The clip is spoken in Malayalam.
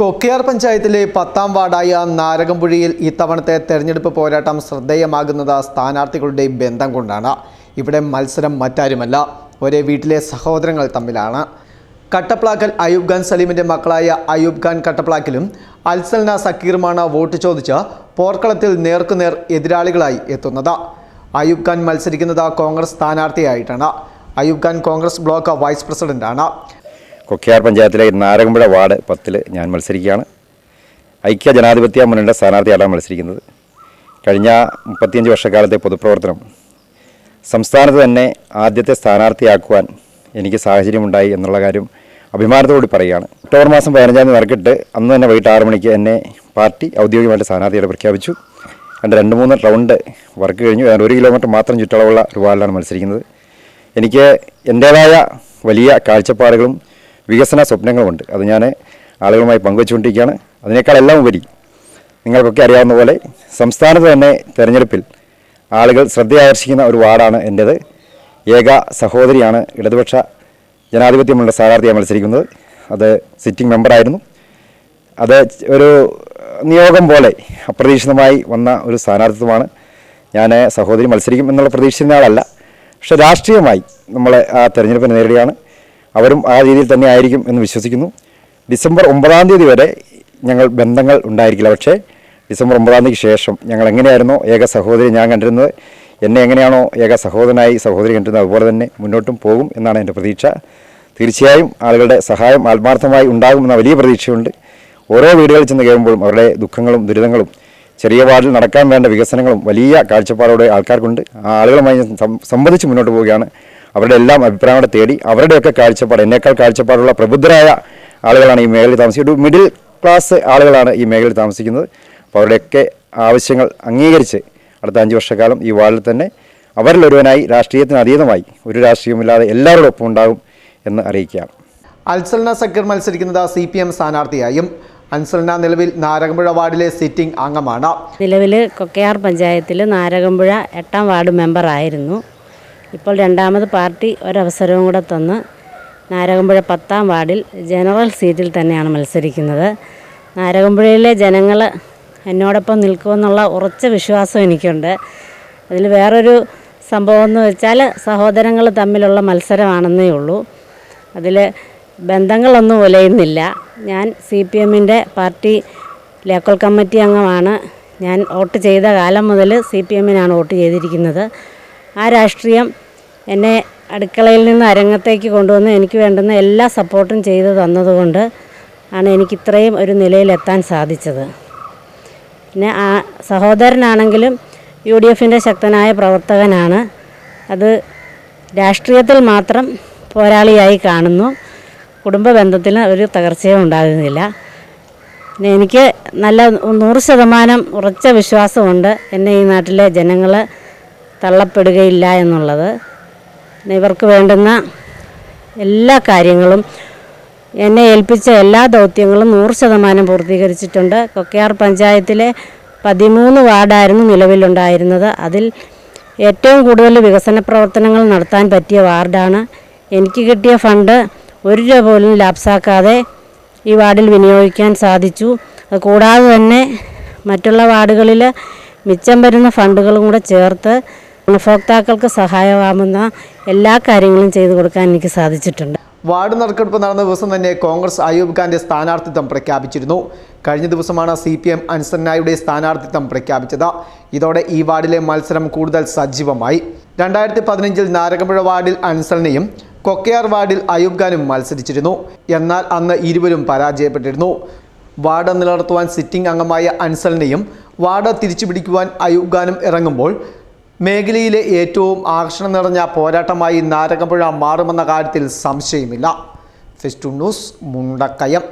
കൊക്കിയാർ പഞ്ചായത്തിലെ പത്താം വാർഡായ നാരകമ്പുഴിയിൽ ഇത്തവണത്തെ തെരഞ്ഞെടുപ്പ് പോരാട്ടം ശ്രദ്ധേയമാകുന്നത് സ്ഥാനാർത്ഥികളുടെ ബന്ധം കൊണ്ടാണ്. ഇവിടെ മത്സരം മറ്റാരുമല്ല ഒരേ വീട്ടിലെ സഹോദരങ്ങൾ തമ്മിലാണ്. കട്ടപ്ലാക്കൽ അയൂബ് ഖാൻ സലീമിന്റെ മക്കളായ അയൂബ് ഖാൻ കട്ടപ്ലാക്കിലും അൽസൽന സക്കീറുമാണ് വോട്ട് ചോദിച്ച് പോർക്കളത്തിൽ നേർക്കുനേർ എതിരാളികളായി എത്തുന്നത്. അയൂബ് ഖാൻ മത്സരിക്കുന്നത് കോൺഗ്രസ് സ്ഥാനാർത്ഥിയായിട്ടാണ്. അയൂബ് ഖാൻ കോൺഗ്രസ് ബ്ലോക്ക് വൈസ് പ്രസിഡന്റാണ്. കൊക്കിയാർ പഞ്ചായത്തിലെ നാരകമ്പുഴ വാർഡ് പത്തിൽ ഞാൻ മത്സരിക്കുകയാണ്. ഐക്യ ജനാധിപത്യ മുന്നണിയുടെ സ്ഥാനാർത്ഥിയാണ് മത്സരിക്കുന്നത്. കഴിഞ്ഞ മുപ്പത്തിയഞ്ച് വർഷക്കാലത്തെ പൊതുപ്രവർത്തനം സംസ്ഥാനത്ത് തന്നെ ആദ്യത്തെ സ്ഥാനാർത്ഥിയാക്കുവാൻ എനിക്ക് സാഹചര്യമുണ്ടായി എന്നുള്ള കാര്യം അഭിമാനത്തോടുകൂടി പറയുകയാണ്. ഒക്ടോബർ മാസം പതിനഞ്ചാം തീയതി നറുക്കിട്ട് അന്ന് തന്നെ വൈകിട്ട് ആറ് മണിക്ക് എന്നെ പാർട്ടി ഔദ്യോഗികമായിട്ട് സ്ഥാനാർത്ഥിയായിട്ട് പ്രഖ്യാപിച്ചു. രണ്ട് രണ്ട് മൂന്ന് റൗണ്ട് വർക്ക് കഴിഞ്ഞു. ഞാൻ ഒരു കിലോമീറ്റർ മാത്രം ചുറ്റളവുള്ള ഒരു വാർഡിലാണ് മത്സരിക്കുന്നത്. എനിക്ക് എന്റേതായ വലിയ കാഴ്ചപ്പാടുകളും വികസന സ്വപ്നങ്ങളുമുണ്ട്. അത് ഞാൻ ആളുകളുമായി പങ്കുവച്ചുകൊണ്ടിരിക്കുകയാണ്. അതിനേക്കാൾ എല്ലാം ഉപരി നിങ്ങൾക്കൊക്കെ അറിയാവുന്ന പോലെ സംസ്ഥാനത്ത് തന്നെ തെരഞ്ഞെടുപ്പിൽ ആളുകൾ ശ്രദ്ധയാകർഷിക്കുന്ന ഒരു വാർഡാണ് എന്റേത് ഏക സഹോദരിയാണ് ഇടതുപക്ഷ ജനാധിപത്യമുള്ള സ്ഥാനാർത്ഥിയായി മത്സരിക്കുന്നത്. അത് സിറ്റിംഗ് മെമ്പറായിരുന്നു. അത് ഒരു നിയോഗം പോലെ അപ്രതീക്ഷിതമായി വന്ന ഒരു സ്ഥാനാർത്ഥിത്വമാണ് ഞാൻ സഹോദരി മത്സരിക്കും എന്നുള്ള പ്രതീക്ഷിക്കുന്ന ആളല്ല. പക്ഷേ രാഷ്ട്രീയമായി നമ്മൾ ആ തെരഞ്ഞെടുപ്പിനെ നേരിടുകയാണ്. അവരും ആ രീതിയിൽ തന്നെ ആയിരിക്കും എന്ന് വിശ്വസിക്കുന്നു. ഡിസംബർ ഒമ്പതാം തീയതി വരെ ഞങ്ങൾ ബന്ധങ്ങൾ ഉണ്ടായിരിക്കില്ല. പക്ഷേ ഡിസംബർ ഒമ്പതാം തീയതിക്ക് ശേഷം ഞങ്ങൾ എങ്ങനെയായിരുന്നോ? ഏക സഹോദരി ഞാൻ കണ്ടിരുന്നത്. എന്നെ എങ്ങനെയാണോ ഏക സഹോദരനായി സഹോദരി കണ്ടിരുന്നത് അതുപോലെ തന്നെ മുന്നോട്ടും പോകും എന്നാണ് എന്റെ പ്രതീക്ഷ. തീർച്ചയായും ആളുകളുടെ സഹായം ആത്മാർത്ഥമായി ഉണ്ടാകുമെന്ന വലിയ പ്രതീക്ഷയുണ്ട്. ഓരോ വീടുകളിൽ ചെന്ന് കയറുമ്പോഴും അവരുടെ ദുഃഖങ്ങളും ദുരിതങ്ങളും ചെറിയ വാർഡിൽ നടക്കാൻ വേണ്ട വികസനങ്ങളും വലിയ കാഴ്ചപ്പാടോടെ ആൾക്കാർക്കുണ്ട്. ആ ആളുകളുമായി സംബന്ധിച്ച് മുന്നോട്ട് പോവുകയാണ്. അവരുടെ എല്ലാം അഭിപ്രായങ്ങളെ തേടി അവരുടെയൊക്കെ കാഴ്ചപ്പാട് എന്നേക്കാൾ കാഴ്ചപ്പാടുള്ള പ്രബുദ്ധരായ ആളുകളാണ് ഈ മേഖലയിൽ താമസിക്കുന്നത്. ഒരു മിഡിൽ ക്ലാസ് ആളുകളാണ് ഈ മേഖലയിൽ താമസിക്കുന്നത്. അപ്പോൾ അവരുടെയൊക്കെ ആവശ്യങ്ങൾ അംഗീകരിച്ച് അടുത്ത അഞ്ച് വർഷക്കാലം ഈ വാർഡിൽ തന്നെ അവരിലൊരുവനായി രാഷ്ട്രീയത്തിന് അതീതമായി ഒരു രാഷ്ട്രീയമില്ലാതെ എല്ലാവരുടെ ഒപ്പം ഉണ്ടാകും എന്ന് അറിയിക്കുകയാണ്. അൽസൽന സക്കീർ മത്സരിക്കുന്നത് സി പി എം സ്ഥാനാർത്ഥിയായും അൻസൽന നിലവിൽ നാരകമ്പുഴ വാർഡിലെ സിറ്റിംഗ് അംഗമാണ്. നിലവിൽ കൊക്കയാർ പഞ്ചായത്തിൽ നാരകമ്പുഴ എട്ടാം വാർഡ് മെമ്പറായിരുന്നു. ഇപ്പോൾ രണ്ടാമത് പാർട്ടി ഒരവസരവും കൂടെ തന്ന് നാരകമ്പുഴ പത്താം വാർഡിൽ ജനറൽ സീറ്റിൽ തന്നെയാണ് മത്സരിക്കുന്നത്. നാരകമ്പുഴയിലെ ജനങ്ങൾ എന്നോടൊപ്പം നിൽക്കുമെന്നുള്ള ഉറച്ച വിശ്വാസം എനിക്കുണ്ട്. അതിൽ വേറൊരു സംഭവം എന്ന് വെച്ചാൽ സഹോദരങ്ങൾ തമ്മിലുള്ള മത്സരമാണെന്നേ ഉള്ളൂ. അതിൽ ബന്ധങ്ങളൊന്നും ഉലയുന്നില്ല. ഞാൻ സി പി എമ്മിന്റെ പാർട്ടി ലോക്കൽ കമ്മിറ്റി അംഗമാണ്. ഞാൻ വോട്ട് ചെയ്ത കാലം മുതൽ സി പി എമ്മിനാണ് വോട്ട് ചെയ്തിരിക്കുന്നത്. ആ രാഷ്ട്രീയം എന്നെ അടുക്കളയിൽ നിന്ന് അരങ്ങത്തേക്ക് കൊണ്ടുവന്ന് എനിക്ക് വേണ്ടുന്ന എല്ലാ സപ്പോർട്ടും ചെയ്തു തന്നതുകൊണ്ട് ആണ് എനിക്ക് ഇത്രയും ഒരു നിലയിലെത്താൻ സാധിച്ചത്. പിന്നെ ആ സഹോദരനാണെങ്കിലും യു ഡി എഫിന്റെ ശക്തനായ പ്രവർത്തകനാണ്. അത് രാഷ്ട്രീയത്തിൽ മാത്രം പോരാളിയായി കാണുന്നു. കുടുംബ ബന്ധത്തിന് ഒരു തകർച്ചയും ഉണ്ടാകുന്നില്ല. പിന്നെ എനിക്ക് നല്ല നൂറ് ശതമാനം ഉറച്ച വിശ്വാസമുണ്ട്. എന്നെ ഈ നാട്ടിലെ ജനങ്ങൾ തള്ളപ്പെടുകയില്ല എന്നുള്ളത്. ഇവർക്ക് വേണ്ടുന്ന എല്ലാ കാര്യങ്ങളും എന്നെ ഏൽപ്പിച്ച എല്ലാ ദൗത്യങ്ങളും നൂറ് ശതമാനം പൂർത്തീകരിച്ചിട്ടുണ്ട്. കൊക്കയാർ പഞ്ചായത്തിലെ പതിമൂന്ന് വാർഡായിരുന്നു നിലവിലുണ്ടായിരുന്നത്. അതിൽ ഏറ്റവും കൂടുതൽ വികസന പ്രവർത്തനങ്ങൾ നടത്താൻ പറ്റിയ വാർഡാണ്. എനിക്ക് കിട്ടിയ ഫണ്ട് ഒരു രൂപ പോലും ലാപ്സാക്കാതെ ഈ വാർഡിൽ വിനിയോഗിക്കാൻ സാധിച്ചു. കൂടാതെ തന്നെ മറ്റുള്ള വാർഡുകളിൽ മിച്ചം വരുന്ന ഫണ്ടുകളും കൂടെ ചേർത്ത് ഗുണഭോക്താക്കൾക്ക് സഹായമാകുന്ന എല്ലാ കാര്യങ്ങളും ചെയ്തു കൊടുക്കാൻ എനിക്ക് സാധിച്ചിട്ടുണ്ട്. വാർഡ് നറുക്കെടുപ്പ് നടന്ന ദിവസം തന്നെ കോൺഗ്രസ് അയൂബ് ഖാന്റെ സ്ഥാനാർത്ഥിത്വം പ്രഖ്യാപിച്ചിരുന്നു. കഴിഞ്ഞ ദിവസമാണ് സി പി എം അൻസന്നായുടെ സ്ഥാനാർത്ഥിത്വം പ്രഖ്യാപിച്ചത്. ഇതോടെ ഈ വാർഡിലെ മത്സരം കൂടുതൽ സജീവമായി. രണ്ടായിരത്തി പതിനഞ്ചിൽ നാരകമ്പുഴ വാർഡിൽ അൻസലിനെയും കൊക്കയാർ വാർഡിൽ അയൂബ് ഖാനും മത്സരിച്ചിരുന്നു. എന്നാൽ അന്ന് ഇരുവരും പരാജയപ്പെട്ടിരുന്നു. വാർഡ് നിലനിർത്തുവാൻ സിറ്റിംഗ് അംഗമായ അൻസലിനെയും വാർഡ് തിരിച്ചുപിടിക്കുവാൻ അയൂബ് ഖാനും ഇറങ്ങുമ്പോൾ മേഖലയിലെ ഏറ്റവും ആകർഷണം നിറഞ്ഞ പോരാട്ടമായി നാരകമ്പുഴ മാറുമെന്ന കാര്യത്തിൽ സംശയമില്ല. First news Mundakayam.